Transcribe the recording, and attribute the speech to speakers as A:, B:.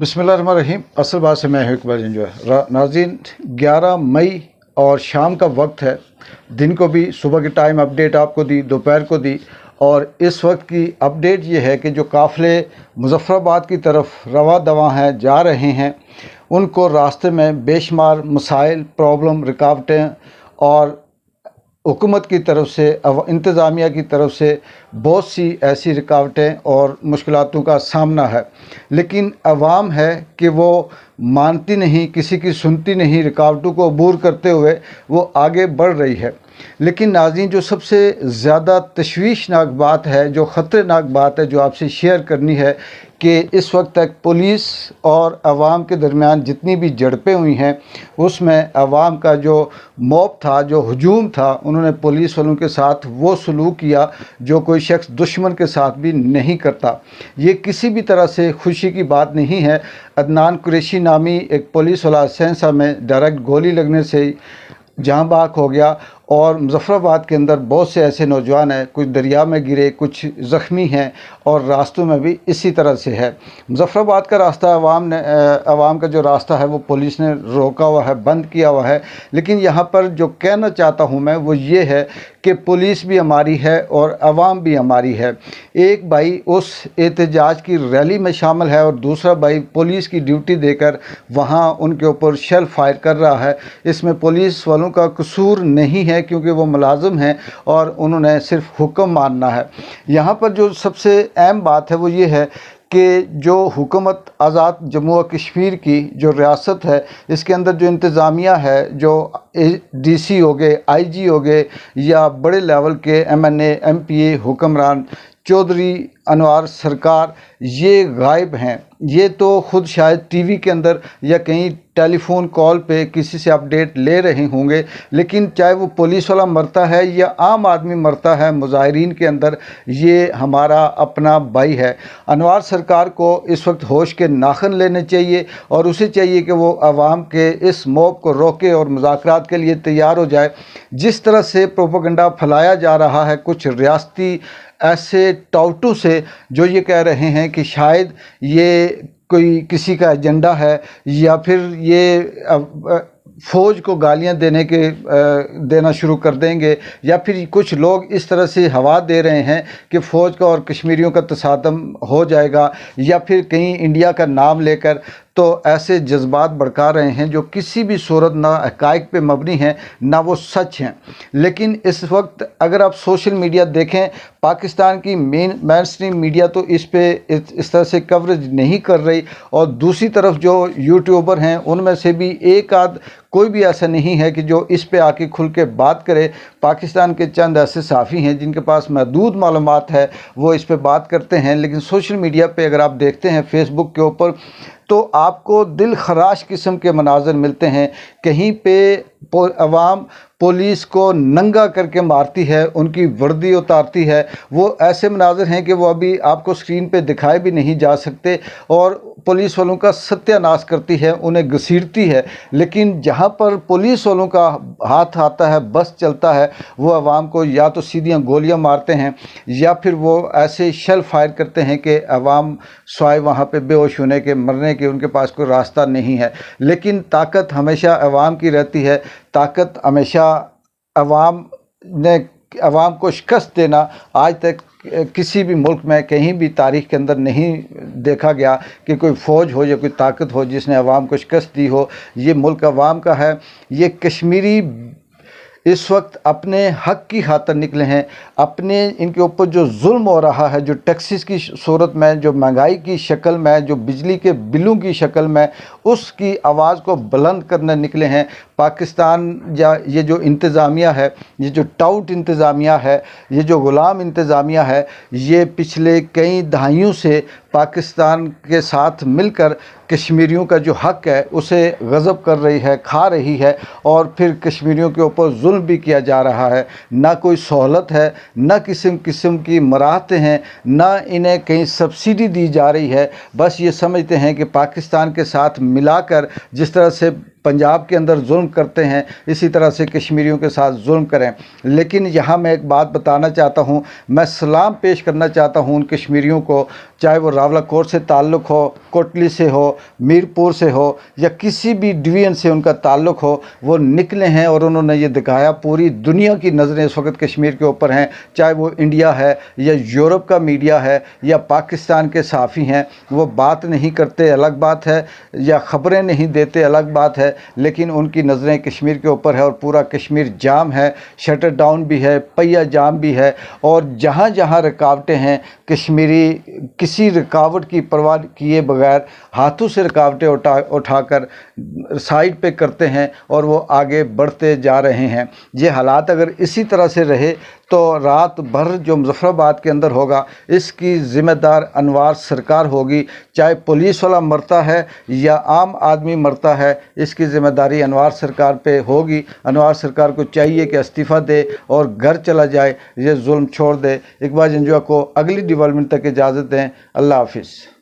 A: بسم اللہ الرحمن الرحیم۔ اصل بات سے میں ہوں اقبال جنجو ہے ناظرین، گیارہ مئی اور شام کا وقت ہے۔ دن کو بھی، صبح کے ٹائم اپڈیٹ آپ کو دی، دوپہر کو دی۔ اور اس وقت کی اپڈیٹ یہ ہے کہ جو قافلے مظفر آباد کی طرف رواں دواں ہیں، جا رہے ہیں، ان کو راستے میں بے شمار مسائل پرابلم رکاوٹیں اور حکومت کی طرف سے انتظامیہ کی طرف سے بہت سی ایسی رکاوٹیں اور مشکلاتوں کا سامنا ہے۔ لیکن عوام ہے کہ وہ مانتی نہیں، کسی کی سنتی نہیں، رکاوٹوں کو عبور کرتے ہوئے وہ آگے بڑھ رہی ہے۔ لیکن ناظرین، جو سب سے زیادہ تشویشناک بات ہے، جو خطرناک بات ہے، جو آپ سے شیئر کرنی ہے کہ اس وقت تک پولیس اور عوام کے درمیان جتنی بھی جھڑپیں ہوئی ہیں، اس میں عوام کا جو موب تھا، جو ہجوم تھا، انہوں نے پولیس والوں کے ساتھ وہ سلوک کیا جو کوئی شخص دشمن کے ساتھ بھی نہیں کرتا۔ یہ کسی بھی طرح سے خوشی کی بات نہیں ہے۔ عدنان قریشی نامی ایک پولیس والا سینسا میں ڈائریکٹ گولی لگنے سے جہاں باک ہو گیا اور مظفر آباد کے اندر بہت سے ایسے نوجوان ہیں، کچھ دریا میں گرے، کچھ زخمی ہیں اور راستوں میں بھی اسی طرح سے ہے۔ مظفر آباد کا راستہ عوام نے عوام کا جو راستہ ہے، وہ پولیس نے روکا ہوا ہے، بند کیا ہوا ہے۔ لیکن یہاں پر جو کہنا چاہتا ہوں میں، وہ یہ ہے کہ پولیس بھی ہماری ہے اور عوام بھی ہماری ہے۔ ایک بھائی اس احتجاج کی ریلی میں شامل ہے اور دوسرا بھائی پولیس کی ڈیوٹی دے کر وہاں ان کے اوپر شیل فائر کر رہا ہے۔ اس میں پولیس والوں کا قصور نہیں ہے کیونکہ وہ ملازم ہیں اور انہوں نے صرف حکم ماننا ہے۔ یہاں پر جو سب سے اہم بات ہے وہ یہ ہے کہ جو حکومت آزاد جموں و کشمیر کی جو ریاست ہے، اس کے اندر جو انتظامیہ ہے، جو ڈی سی ہو گئے، آئی جی ہو گئے یا بڑے لیول کے M N A, M P A, حکمران، چودھری انوار سرکار، یہ غائب ہیں۔ یہ تو خود شاید ٹی وی کے اندر یا کہیں ٹیلی فون کال پہ کسی سے اپڈیٹ لے رہے ہوں گے، لیکن چاہے وہ پولیس والا مرتا ہے یا عام آدمی مرتا ہے، مظاہرین کے اندر یہ ہمارا اپنا بھائی ہے۔ انوار سرکار کو اس وقت ہوش کے ناخن لینے چاہیے اور اسے چاہیے کہ وہ عوام کے اس موب کو روکے اور مذاکرات کے لیے تیار ہو جائے۔ جس طرح سے پروپوگنڈا پھیلایا جا رہا ہے، کچھ ریاستی ایسے ٹاؤٹو سے جو یہ کہہ رہے ہیں کہ شاید یہ کوئی کسی کا ایجنڈا ہے یا پھر یہ فوج کو گالیاں دینے کے دینا شروع کر دیں گے یا پھر کچھ لوگ اس طرح سے ہوا دے رہے ہیں کہ فوج کا اور کشمیریوں کا تصادم ہو جائے گا یا پھر کہیں انڈیا کا نام لے کر تو ایسے جذبات بڑھکا رہے ہیں جو کسی بھی صورت نہ حقائق پہ مبنی ہیں، نہ وہ سچ ہیں۔ لیکن اس وقت اگر آپ سوشل میڈیا دیکھیں، پاکستان کی مین مین اسٹریم میڈیا تو اس پہ اس طرح سے کوریج نہیں کر رہی۔ اور دوسری طرف جو یوٹیوبر ہیں، ان میں سے بھی ایک آدھ کوئی بھی ایسا نہیں ہے کہ جو اس پہ آ کے کھل کے بات کرے۔ پاکستان کے چند ایسے صحافی ہیں جن کے پاس محدود معلومات ہے، وہ اس پہ بات کرتے ہیں۔ لیکن سوشل میڈیا پہ اگر آپ دیکھتے ہیں، فیس بک کے اوپر تو آپ کو دل خراش قسم کے مناظر ملتے ہیں۔ کہیں پہ عوام پولیس کو ننگا کر کے مارتی ہے، ان کی وردی اتارتی ہے، وہ ایسے مناظر ہیں کہ وہ ابھی آپ کو سکرین پہ دکھائے بھی نہیں جا سکتے اور پولیس والوں کا ستیہ ناش کرتی ہے، انہیں گھسیٹتی ہے۔ لیکن جہاں پر پولیس والوں کا ہاتھ آتا ہے، بس چلتا ہے، وہ عوام کو یا تو سیدھیاں گولیاں مارتے ہیں یا پھر وہ ایسے شل فائر کرتے ہیں کہ عوام سوائے وہاں پہ بے ہوش ہونے کے، مرنے کے، ان کے پاس کوئی راستہ نہیں ہے۔ لیکن طاقت ہمیشہ عوام کی رہتی ہے۔ طاقت ہمیشہ عوام نے عوام کو شکست دینا آج تک کسی بھی ملک میں کہیں بھی تاریخ کے اندر نہیں دیکھا گیا کہ کوئی فوج ہو یا کوئی طاقت ہو جس نے عوام کو شکست دی ہو، یہ ملک عوام کا ہے، یہ کشمیری اس وقت اپنے حق کی خاطر نکلے ہیں، اپنے ان کے اوپر جو ظلم ہو رہا ہے، جو ٹیکسیز کی صورت میں، جو مہنگائی کی شکل میں، جو بجلی کے بلوں کی شکل میں اس کی آواز کو بلند کرنے نکلے ہیں۔ پاکستان یا یہ جو انتظامیہ ہے، یہ جو ٹاؤٹ انتظامیہ ہے، یہ جو غلام انتظامیہ ہے، یہ پچھلے کئی دہائیوں سے پاکستان کے ساتھ مل کر کشمیریوں کا جو حق ہے، اسے غضب کر رہی ہے، کھا رہی ہے اور پھر کشمیریوں کے اوپر ظلم بھی کیا جا رہا ہے۔ نہ کوئی سہولت ہے، نہ قسم قسم کی مراحتیں ہیں، نہ انہیں کہیں سبسڈی دی جا رہی ہے۔ بس یہ سمجھتے ہیں کہ پاکستان کے ساتھ ملا کر جس طرح سے پنجاب کے اندر ظلم کرتے ہیں، اسی طرح سے کشمیریوں کے ساتھ ظلم کریں۔ لیکن یہاں میں ایک بات بتانا چاہتا ہوں، میں سلام پیش کرنا چاہتا ہوں ان کشمیریوں کو، چاہے وہ راولہ کور سے تعلق ہو، کوٹلی سے ہو، میرپور سے ہو، یا کسی بھی ڈویژن سے ان کا تعلق ہو، وہ نکلے ہیں اور انہوں نے یہ دکھایا۔ پوری دنیا کی نظریں اس وقت کشمیر کے اوپر ہیں، چاہے وہ انڈیا ہے یا یورپ کا میڈیا ہے یا پاکستان کے صحافی ہیں، وہ بات نہیں کرتے، الگ بات ہے، یا خبریں نہیں دیتے، الگ بات ہے۔ لیکن ان کی نظریں کشمیر کے اوپر ہے اور پورا کشمیر جام ہے، شٹر ڈاؤن بھی ہے پیہ جام بھی ہے اور جہاں جہاں رکاوٹیں ہیں، کشمیری کسی رکاوٹ کی پرواہ کیے بغیر ہاتھوں سے رکاوٹیں اٹھا اٹھا کر سائڈ پہ کرتے ہیں اور وہ آگے بڑھتے جا رہے ہیں۔ یہ حالات اگر اسی طرح سے رہے تو رات بھر جو مظفر آباد کے اندر ہوگا، اس کی ذمہ دار انوار سرکار ہوگی۔ چاہے پولیس والا مرتا ہے یا عام آدمی مرتا ہے، اس کی ذمہ داری انوار سرکار پہ ہوگی۔ انوار سرکار کو چاہیے کہ استعفیٰ دے اور گھر چلا جائے، یہ ظلم چھوڑ دے۔ اقبال جنجوا کو اگلی ڈیولمنٹ تک اجازت دیں۔ اللہ حافظ۔